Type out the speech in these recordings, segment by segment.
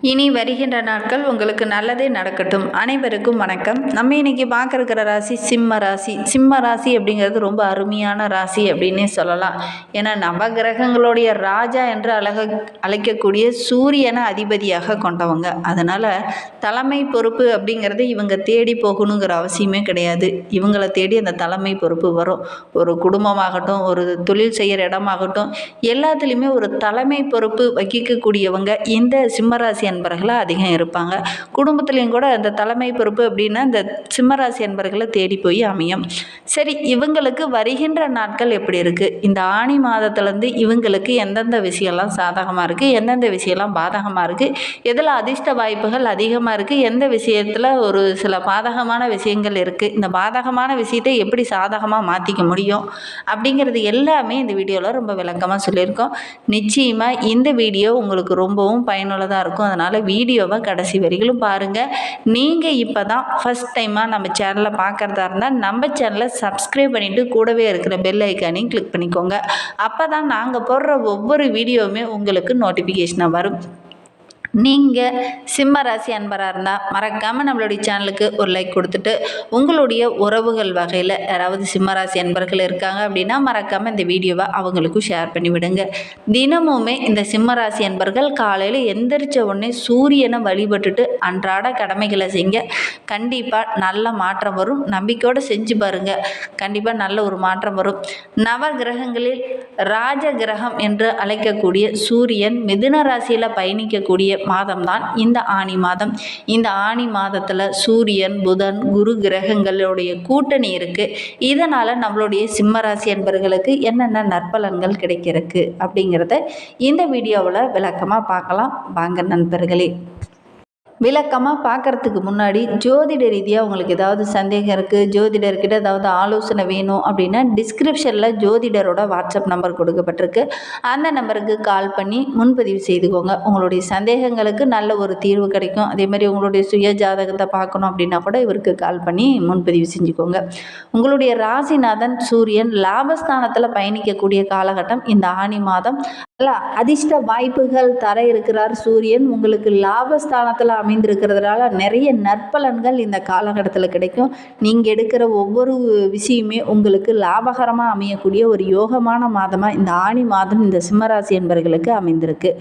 இனி வருகின்ற நாட்கள் உங்களுக்கு நல்லதே நடக்கட்டும். அனைவருக்கும் வணக்கம். நம்ம இன்னைக்கு பார்க்க ராசி சிம்ம ராசி. சிம்ம ராசி அப்படிங்கிறது ரொம்ப அருமையான ராசி அப்படின்னே சொல்லலாம். ஏன்னா நவகிரகங்களுடைய ராஜா என்று அழக அழைக்கக்கூடிய சூரியனை அதிபதியாக கொண்டவங்க. அதனால் தலைமை பொறுப்பு அப்படிங்கிறது இவங்க தேடி போகணுங்கிற அவசியமே கிடையாது. இவங்களை தேடி அந்த தலைமை பொறுப்பு வரும். ஒரு குடும்பமாகட்டும் ஒரு தொழில் செய்கிற இடமாகட்டும் எல்லாத்துலேயுமே ஒரு தலைமை பொறுப்பு வகிக்கக்கூடியவங்க இந்த சிம்மராசி அன்பர்களாக அதிகம் இருப்பாங்க. குடும்பத்துலேயும் கூட அந்த தலைமை பொறுப்பு அப்படின்னா இந்த சிம்மராசி அன்பர்களை தேடி போய் அமையும். சரி இவங்களுக்கு வருகின்ற நாட்கள் எப்படி இருக்குது இந்த ஆணி மாதத்துலேருந்து இவங்களுக்கு எந்தெந்த விஷயம்லாம் சாதகமாக இருக்குது எந்தெந்த விஷயம்லாம் பாதகமாக இருக்குது எதில் அதிர்ஷ்ட வாய்ப்புகள் அதிகமாக இருக்குது எந்த விஷயத்தில் ஒரு சில பாதகமான விஷயங்கள் இருக்குது இந்த பாதகமான விஷயத்தை எப்படி சாதகமாக மாற்றிக்க முடியும்? அப்படிங்கிறது எல்லாமே இந்த வீடியோவில் ரொம்ப விளக்கமாக சொல்லியிருக்கோம். நிச்சயமாக இந்த வீடியோ உங்களுக்கு ரொம்பவும் பயனுள்ளதாக இருக்கும். அதனால் வீடியோவை கடைசி வரைகளும் பாருங்கள் நீங்கள் இப்போ தான் ஃபஸ்ட் டைமாக நம்ம சேனலை பார்க்குறதா இருந்தால் நம்ம சேனலை சப்ஸ்கிரைப் பண்ணிவிட்டு கூடவே இருக்கிற பெல் ஐக்கானையும் கிளிக் பண்ணிக்கோங்க. அப்போ தான் நாங்கள் போடுற ஒவ்வொரு வீடியோவுமே உங்களுக்கு நோட்டிஃபிகேஷனாக வரும். நீங்கள் சிம்ம ராசி அன்பராக இருந்தால் மறக்காமல் நம்மளுடைய சேனலுக்கு ஒரு லைக் கொடுத்துட்டு உங்களுடைய உறவுகள் வகையில் யாராவது சிம்ம ராசி அன்பர்கள் இருக்காங்க அப்படின்னா மறக்காமல் இந்த வீடியோவை அவங்களுக்கும் ஷேர் பண்ணி விடுங்க. தினமுமே இந்த சிம்ம ராசி அன்பர்கள் காலையில் எந்திரிச்ச உடனே சூரியனை வழிபட்டுட்டு அன்றாட கடமைகளை செய்ய கண்டிப்பாக நல்ல மாற்றம் வரும். நம்பிக்கையோடு செஞ்சு பாருங்கள் கண்டிப்பாக நல்ல ஒரு மாற்றம் வரும். நவ கிரகங்களில் ராஜ கிரகம் என்று அழைக்கக்கூடிய சூரியன் மிதுன ராசியில் பயணிக்கக்கூடிய மாதம்தான் இந்த ஆணி மாதம். இந்த ஆணி மாதத்தில் சூரியன் புதன் குரு கிரகங்களுடைய கூட்டணி இருக்குது இதனால் நம்மளுடைய சிம்மராசி என்பர்களுக்கு என்னென்ன நற்பலன்கள் கிடைக்கிறதுக்கு அப்படிங்கிறத இந்த வீடியோவில் விளக்கமாக பார்க்கலாம். வாங்க நண்பர்களே. விளக்கமாக பார்க்குறதுக்கு முன்னாடி ஜோதிட ரீதியாக உங்களுக்கு ஏதாவது சந்தேகம் இருக்குது ஜோதிடர்கிட்ட ஏதாவது ஆலோசனை வேணும் அப்படின்னா டிஸ்கிரிப்ஷனில் ஜோதிடரோட வாட்ஸ்அப் நம்பர் கொடுக்கப்பட்டிருக்கு. அந்த நம்பருக்கு கால் பண்ணி முன்பதிவு செய்துக்கோங்க. உங்களுடைய சந்தேகங்களுக்கு நல்ல ஒரு தீர்வு கிடைக்கும். அதே மாதிரி உங்களுடைய சுய ஜாதகத்தை பார்க்கணும் அப்படின்னா கூட இவருக்கு கால் பண்ணி முன்பதிவு செஞ்சுக்கோங்க. உங்களுடைய ராசிநாதன் சூரியன் லாபஸ்தானத்தில் பயணிக்கக்கூடிய காலகட்டம் இந்த ஆணி மாதம். அதிர்ஷ்ட வாய்ப்புகள் தர இருக்கிறார் சூரியன். உங்களுக்கு லாபஸ்தானத்தில் அமைந்திருக்கிறதுனால நிறைய நற்பலன்கள் இந்த காலகட்டத்தில் கிடைக்கும். நீங்கள் எடுக்கிற ஒவ்வொரு விஷயமே உங்களுக்கு லாபகரமாக அமையக்கூடிய ஒரு யோகமான மாதமாக இந்த ஆணி மாதம் இந்த சிம்மராசி என்பவர்களுக்கு அமைந்திருக்கு.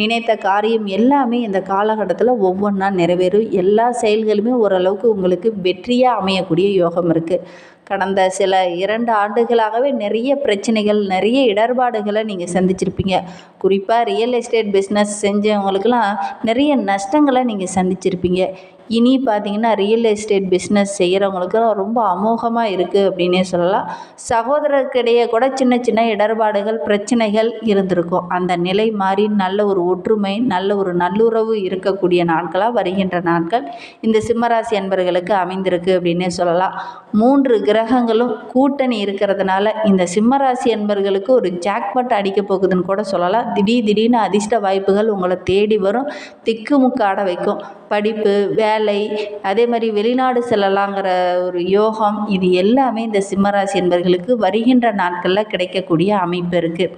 நினைத்த காரியம் எல்லாமே இந்த காலகட்டத்தில் ஒவ்வொன்றா நிறைவேறும். எல்லா செயல்களுமே ஓரளவுக்கு உங்களுக்கு வெற்றியாக அமையக்கூடிய யோகம் இருக்குது கடந்த சில இரண்டு ஆண்டுகளாகவே நிறைய பிரச்சனைகள் நிறைய இடர்பாடுகளை நீங்கள் சந்திச்சிருப்பீங்க. குறிப்பாக ரியல் எஸ்டேட் பிஸ்னஸ் செஞ்சவங்களுக்கெல்லாம் நிறைய நஷ்டங்களை நீங்கள் சந்திச்சிருப்பீங்க. இனி பார்த்தீங்கன்னா ரியல் எஸ்டேட் பிஸ்னஸ் செய்கிறவங்களுக்குலாம் ரொம்ப அமோகமாக இருக்குது அப்படின்னே சொல்லலாம். சகோதரருக்கிடையே கூட சின்ன சின்ன இடர்பாடுகள் பிரச்சனைகள் இருந்திருக்கும். அந்த நிலை மாறி நல்ல ஒரு ஒற்றுமை நல்ல ஒரு நல்லுறவு இருக்கக்கூடிய நாட்களாக வருகின்ற நாட்கள் இந்த சிம்மராசி அன்பர்களுக்கு அமைந்திருக்கு அப்படின்னே சொல்லலாம். மூன்று கிரகங்களும் கூட்டணி இருக்கிறதுனால இந்த சிம்மராசி என்பர்களுக்கு ஒரு ஜாக்பட் அடிக்க போகுதுன்னு கூட சொல்லலாம். திடீர் திடீர்னு அதிர்ஷ்ட வாய்ப்புகள் உங்களை தேடி வரும். திக்குமுக்காட வைக்கும். படிப்பு வேலை அதே மாதிரி வெளிநாடு செல்லலாங்கிற ஒரு யோகம் இது எல்லாமே இந்த சிம்மராசி என்பர்களுக்கு வருகின்ற நாட்களில் கிடைக்கக்கூடிய அமைப்பு இருக்குது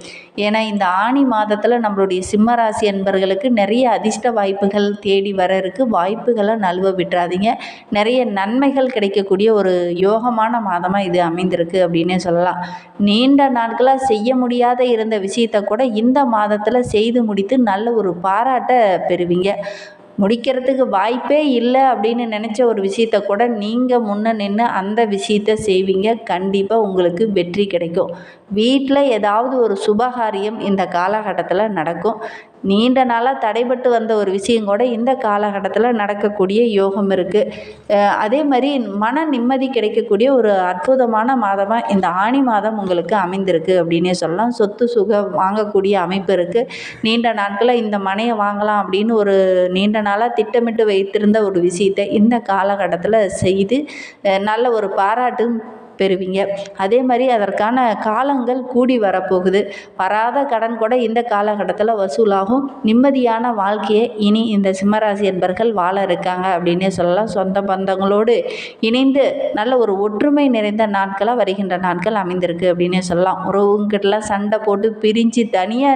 ஏன்னா இந்த ஆணி மாதத்தில் நம்மளுடைய சிம்மராசி என்பர்களுக்கு நிறைய அதிர்ஷ்ட வாய்ப்புகள் தேடி வர இருக்குது வாய்ப்புகளை நழுவ விட்டுறாதீங்க. நிறைய நன்மைகள் கிடைக்கக்கூடிய ஒரு யோகமான மாதமாக இது அமைந்திருக்கு அப்படின்னே சொல்லலாம். நீண்ட நாட்களாக செய்ய முடியாத இருந்த விஷயத்தை கூட இந்த மாதத்தில் செய்து முடித்து நல்ல ஒரு பாராட்டை பெறுவீங்க. முடிக்கிறதுக்கு வாய்ப்பே இல்லை அப்படின்னு நினச்ச ஒரு விஷயத்த கூட நீங்கள் முன்ன நின்று அந்த விஷயத்த செய்வீங்க. கண்டிப்பாக உங்களுக்கு வெற்றி கிடைக்கும். வீட்டில் ஏதாவது ஒரு சுபகாரியம் இந்த காலகட்டத்தில் நடக்கும். நீண்ட நாளாக தடைபட்டு வந்த ஒரு விஷயம் கூட இந்த காலகட்டத்தில் நடக்கக்கூடிய யோகம் இருக்குது அதே மாதிரி மன நிம்மதி கிடைக்கக்கூடிய ஒரு அற்புதமான மாதமாக இந்த ஆணி மாதம் உங்களுக்கு அமைந்திருக்கு அப்படின்னே சொல்லலாம். சொத்து சுகம் வாங்கக்கூடிய அமைப்பு இருக்குது நீண்ட நாட்களில் இந்த மனையை வாங்கலாம் அப்படின்னு ஒரு நீண்ட நாளாக திட்டமிட்டு வைத்திருந்த ஒரு விஷயத்தை இந்த காலகட்டத்தில் செய்து நல்ல ஒரு பாராட்டும் பெறுவீங்க. அதே மாதிரி அதற்கான காலங்கள் கூடி வரப்போகுது. வராத கடன் கூட இந்த காலகட்டத்தில் வசூலாகும். நிம்மதியான வாழ்க்கையை இனி இந்த சிம்மராசி என்பர்கள் வாழ இருக்காங்க அப்படின்னே சொல்லலாம். சொந்த பந்தங்களோடு இணைந்து நல்ல ஒரு ஒற்றுமை நிறைந்த நாட்களாக வருகின்ற நாட்கள் அமைந்திருக்கு அப்படின்னே சொல்லலாம். உறவுங்கிட்டலாம் சண்டை போட்டு பிரிஞ்சு தனியாக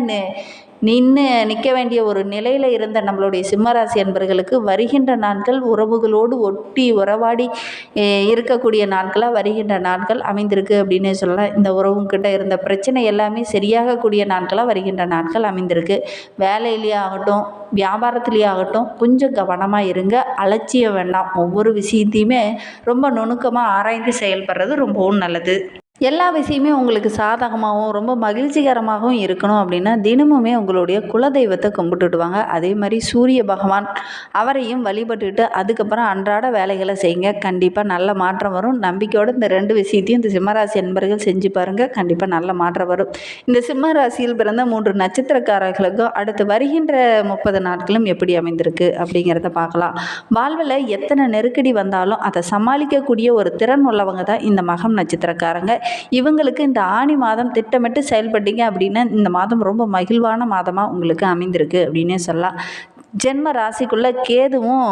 நின்று நிற்க வேண்டிய ஒரு நிலையில் இருந்த நம்மளுடைய சிம்மராசி அன்பர்களுக்கு வருகின்ற நாட்கள் உறவுகளோடு ஒட்டி உறவாடி இருக்கக்கூடிய நாட்களாக வருகின்ற நாட்கள் அமைந்திருக்கு அப்படின்னு சொல்லலாம். இந்த உறவுங்கிட்ட இருந்த பிரச்சனை எல்லாமே சரியாகக்கூடிய நாட்களாக வருகின்ற நாட்கள் அமைந்திருக்கு. வேலையிலேயே ஆகட்டும் வியாபாரத்துலேயே ஆகட்டும் கொஞ்சம் கவனமாக இருங்க. அலட்சியம் வேண்டாம். ஒவ்வொரு விஷயத்தையுமே ரொம்ப நுணுக்கமாக ஆராய்ந்து செயல்படுறது ரொம்பவும் நல்லது. எல்லா விஷயமே உங்களுக்கு சாதகமாகவும் ரொம்ப மகிழ்ச்சிகரமாகவும் இருக்கணும் அப்படின்னா தினமுமே உங்களுடைய குலதெய்வத்தை கும்பிட்டுடுவாங்க. அதே மாதிரி சூரிய பகவான் அவரையும் வழிபட்டுட்டு அதுக்கப்புறம் அன்றாட வேலைகளை செய்யுங்க. கண்டிப்பாக நல்ல மாற்றம் வரும். நம்பிக்கையோடு இந்த ரெண்டு விஷயத்தையும் இந்த சிம்மராசி என்பர்கள் செஞ்சு பாருங்கள் கண்டிப்பாக நல்ல மாற்றம் வரும். இந்த சிம்ம ராசியில் பிறந்த மூன்று நட்சத்திரக்காரர்களுக்கும் அடுத்து வருகின்ற முப்பது நாட்களும் எப்படி அமைந்திருக்கு அப்படிங்கிறத பார்க்கலாம். வாழ்வில் எத்தனை நெருக்கடி வந்தாலும் அதை சமாளிக்கக்கூடிய ஒரு திறன் உள்ளவங்க தான் இந்த மகம் நட்சத்திரக்காரங்க. இவங்களுக்கு இந்த ஆணி மாதம் திட்டமிட்டு செயல்பட்டீங்க அப்படின்னா இந்த மாதம் ரொம்ப மகிழ்வான மாதமாக உங்களுக்கு அமைந்திருக்கு அப்படின்னே சொல்லலாம். ஜென்ம ராசிக்குள்ளே கேதுவும்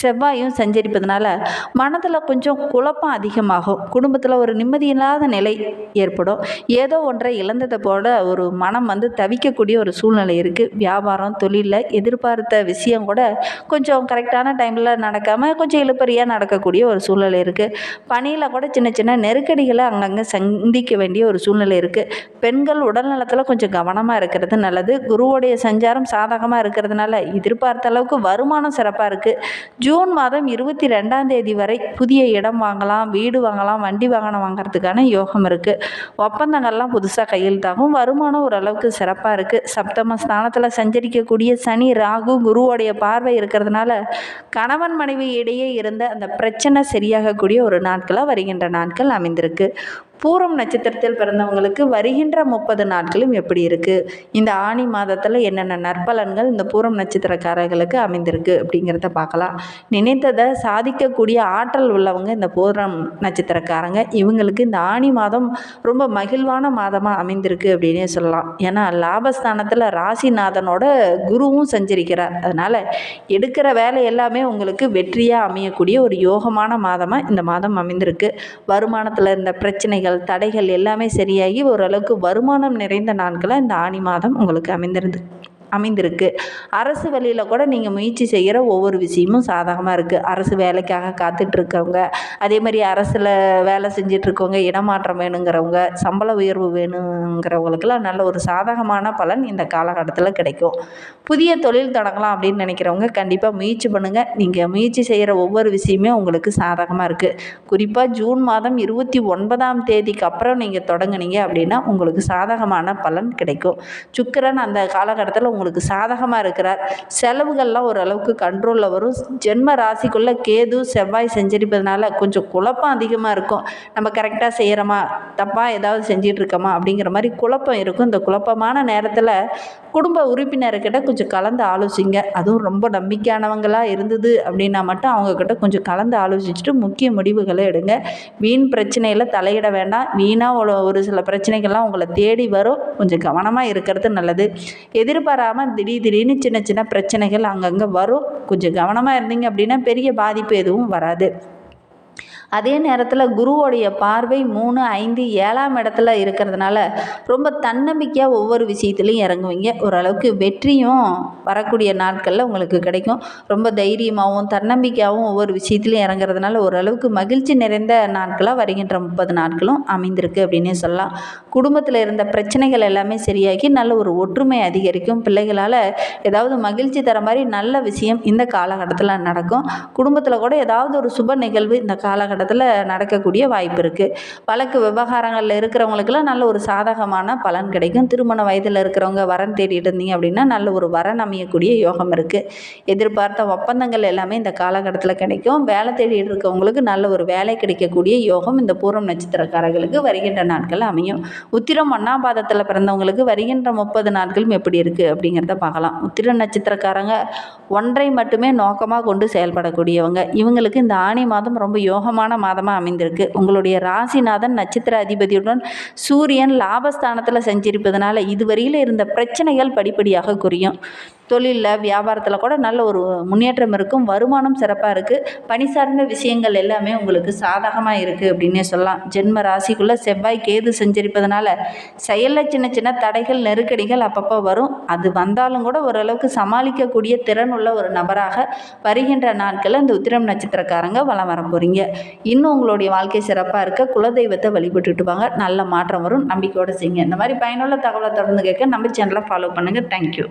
செவ்வாயும் சஞ்சரிப்பதனால மனதில் கொஞ்சம் குழப்பம் அதிகமாகும். குடும்பத்தில் ஒரு நிம்மதியில்லாத நிலை ஏற்படும். ஏதோ ஒன்றை இழந்ததை போல ஒரு மனம் வந்து தவிக்கக்கூடிய ஒரு சூழ்நிலை இருக்குது வியாபாரம் தொழிலில் எதிர்பார்த்த விஷயம் கூட கொஞ்சம் கரெக்டான டைமில் நடக்காமல் கொஞ்சம் இழுப்பறியாக நடக்கக்கூடிய ஒரு சூழ்நிலை இருக்குது பணியில் கூட சின்ன சின்ன நெருக்கடிகளை அங்கங்கே சந்திக்க வேண்டிய ஒரு சூழ்நிலை இருக்குது பெண்கள் உடல்நலத்தில் கொஞ்சம் கவனமாக இருக்கிறது நல்லது. குருவோடைய சஞ்சாரம் சாதகமாக இருக்கிறதுனால எதிர்பார்த்த அளவுக்கு வருமானம் சிறப்பாக இருக்குது ஜூன் மாதம் இருபத்தி ரெண்டாம் தேதி வரை புதிய இடம் வாங்கலாம் வீடு வாங்கலாம் வண்டி வாகனம் வாங்குறதுக்கான யோகம் இருக்குது ஒப்பந்தங்கள்லாம் புதுசாக கையெழுத்தாகும். வருமானம் ஓரளவுக்கு சிறப்பாக இருக்குது சப்தம ஸ்தானத்தில் சஞ்சரிக்கக்கூடிய சனி ராகு குருவோடைய பார்வை இருக்கிறதுனால கணவன் மனைவி இடையே இருந்த அந்த பிரச்சனை சரியாகக்கூடிய ஒரு நாட்களாக வருகின்ற நாட்கள் அமைந்திருக்கு. பூரம் நட்சத்திரத்தில் பிறந்தவங்களுக்கு வருகின்ற முப்பது நாட்களும் எப்படி இருக்குது இந்த ஆணி மாதத்தில் என்னென்ன நற்பலன்கள் இந்த பூரம் நட்சத்திரக்காரர்களுக்கு அமைந்திருக்கு அப்படிங்கிறத பார்க்கலாம். நினைத்ததை சாதிக்கக்கூடிய ஆற்றல் உள்ளவங்க இந்த பூரம் நட்சத்திரக்காரங்க. இவங்களுக்கு இந்த ஆணி மாதம் ரொம்ப மகிழ்வான மாதமாக அமைந்திருக்கு அப்படின்னே சொல்லலாம். ஏன்னா லாபஸ்தானத்தில் ராசிநாதனோட குருவும் சஞ்சரிக்கிறார். அதனால் எடுக்கிற வேலை எல்லாமே உங்களுக்கு வெற்றியாக அமையக்கூடிய ஒரு யோகமான மாதமாக இந்த மாதம் அமைந்திருக்கு. வருமானத்தில் இருந்த பிரச்சனைகள் தடைகள் எல்லாமே சரியாகி ஓரளவுக்கு வருமானம் நிறைந்த நாட்களாக இந்த ஆனி மாதம் உங்களுக்கு அமைந்திருந்து அமைந்திருக்கு. அரசு வழியில் கூட நீங்கள் முயற்சி செய்கிற ஒவ்வொரு விஷயமும் சாதகமாக இருக்குது அரசு வேலைக்காக காத்துட்ருக்கவங்க அதே மாதிரி அரசில் வேலை செஞ்சிட்ருக்கவங்க இடமாற்றம் வேணுங்கிறவங்க சம்பள உயர்வு வேணுங்கிறவங்களுக்கெல்லாம் நல்ல ஒரு சாதகமான பலன் இந்த காலகட்டத்தில் கிடைக்கும். புதிய தொழில் தொடங்கலாம் அப்படின்னு நினைக்கிறவங்க கண்டிப்பாக முயற்சி பண்ணுங்கள் நீங்கள் முயற்சி செய்கிற ஒவ்வொரு விஷயமே உங்களுக்கு சாதகமாக இருக்குது குறிப்பாக ஜூன் மாதம் இருபத்தி ஒன்பதாம் தேதிக்கு அப்புறம் நீங்கள் தொடங்குனீங்க அப்படின்னா உங்களுக்கு சாதகமான பலன் கிடைக்கும். சுக்கரன் அந்த காலகட்டத்தில் உங்களுக்கு சாதகமாக இருக்கிறார். செலவுகள்லாம் ஓரளவுக்கு கண்ட்ரோலில் வரும். ஜென்ம ராசிக்குள்ளே கேது செவ்வாய் செஞ்சிருப்பதுனால கொஞ்சம் குழப்பம் அதிகமாக இருக்கும். நம்ம கரெக்டாக செய்கிறோமா தப்பாக ஏதாவது செஞ்சிட்டு இருக்கோமா அப்படிங்கிற மாதிரி குழப்பம் இருக்கும். இந்த குழப்பமான நேரத்தில் குடும்ப உறுப்பினர்கிட்ட கொஞ்சம் கலந்து ஆலோசிங்க. அதுவும் ரொம்ப நம்பிக்கையானவங்களாக இருந்தது அப்படின்னா மட்டும் அவங்கக்கிட்ட கொஞ்சம் கலந்து ஆலோசிச்சுட்டு முக்கிய முடிவுகளை எடுங்க. வீண் பிரச்சனையில் தலையிட வேண்டாம். வீணாக ஒரு சில பிரச்சனைகள்லாம் உங்களை தேடி வரும். கொஞ்சம் கவனமாக இருக்கிறது நல்லது. எதிர்பாராமல் திடீர் திடீர்னு சின்ன சின்ன பிரச்சனைகள் அங்கங்கே வரும். கொஞ்சம் கவனமாக இருந்தீங்க அப்படின்னா பெரிய பாதிப்பு எதுவும் வராது. அதே நேரத்தில் குருவோடைய பார்வை மூணு ஐந்து ஏழாம் இடத்துல இருக்கிறதுனால ரொம்ப தன்னம்பிக்கையாக ஒவ்வொரு விஷயத்துலையும் இறங்குவீங்க. ஓரளவுக்கு வெற்றியும் வரக்கூடிய நாட்களில் உங்களுக்கு கிடைக்கும். ரொம்ப தைரியமாகவும் தன்னம்பிக்கையாகவும் ஒவ்வொரு விஷயத்துலையும் இறங்குறதுனால ஓரளவுக்கு மகிழ்ச்சி நிறைந்த நாட்களாக வருகின்ற முப்பது நாட்களும் அமைந்திருக்கு அப்படின்னே சொல்லலாம். குடும்பத்தில் இருந்த பிரச்சனைகள் எல்லாமே சரியாகி நல்ல ஒரு ஒற்றுமை அதிகரிக்கும். பிள்ளைகளால் ஏதாவது மகிழ்ச்சி தர மாதிரி நல்ல விஷயம் இந்த காலகட்டத்தில் நடக்கும். குடும்பத்தில் கூட ஏதாவது ஒரு சுப நிகழ்வு இந்த காலகட்டத்தில் நடக்கக்கூடிய வாய்ப்பு இருக்குது வழக்கு விவகாரங்களில் இருக்கிறவங்களுக்கெல்லாம் நல்ல ஒரு சாதகமான பலன் கிடைக்கும். திருமண வயதில் இருக்கிறவங்க வரன் தேடிட்டு இருந்தீங்க அப்படின்னா நல்ல ஒரு வரன் அமையக்கூடிய யோகம் இருக்குது எதிர்பார்த்த ஒப்பந்தங்கள் எல்லாமே இந்த காலகட்டத்தில் கிடைக்கும். வேலை தேடிட்டு இருக்கவங்களுக்கு நல்ல ஒரு வேலை கிடைக்கக்கூடிய யோகம் இந்த பூரம் நட்சத்திரக்காரர்களுக்கு வருகின்ற நாட்கள் அமையும். உத்திரம் ஒன்றாம் பாதத்தில் பிறந்தவங்களுக்கு வருகின்ற முப்பது நாட்களும் எப்படி இருக்குது அப்படிங்கிறத பார்க்கலாம். உத்திர நட்சத்திரக்காரங்க ஒன்றை மட்டுமே நோக்கமாக கொண்டு செயல்படக்கூடியவங்க. இவங்களுக்கு இந்த ஆணி மாதம் ரொம்ப யோகமான மாதமாக அமைந்திருக்கு. உங்களுடைய ராசிநாதன் நட்சத்திர அதிபதியுடன் சூரியன் லாபஸ்தானத்தில் செஞ்சிருப்பதனால இதுவரையில் இருந்த பிரச்சனைகள் படிப்படியாக குறையும். தொழிலில் வியாபாரத்தில் கூட நல்ல ஒரு முன்னேற்றம் இருக்கும் வருமானம் சிறப்பாக இருக்குது பணி சார்ந்த விஷயங்கள் எல்லாமே உங்களுக்கு சாதகமாக இருக்குது அப்படின்னே சொல்லலாம். ஜென்ம ராசிக்குள்ளே செவ்வாய் கேது செஞ்சிருப்பதனால செயலில் சின்ன சின்ன தடைகள் நெருக்கடிகள் அப்பப்போ வரும். அது வந்தாலும் கூட ஓரளவுக்கு சமாளிக்கக்கூடிய திறன் உள்ள ஒரு நபராக வருகின்ற நாட்களில் இந்த உத்திரம் நட்சத்திரக்காரங்க வளம் வர போகிறீங்க இன்னும் உங்களுடைய வாழ்க்கை சிறப்பாக இருக்க குலதெய்வத்தை வழிபட்டுட்டு வாங்க. நல்ல மாற்றம் வரும். நம்பிக்கையோடு செய்யுங்க. இந்த மாதிரி பயனுள்ள தகவலை தொடர்ந்து கேட்க நம்ம சேனலை ஃபாலோ பண்ணுங்கள் தேங்க்யூ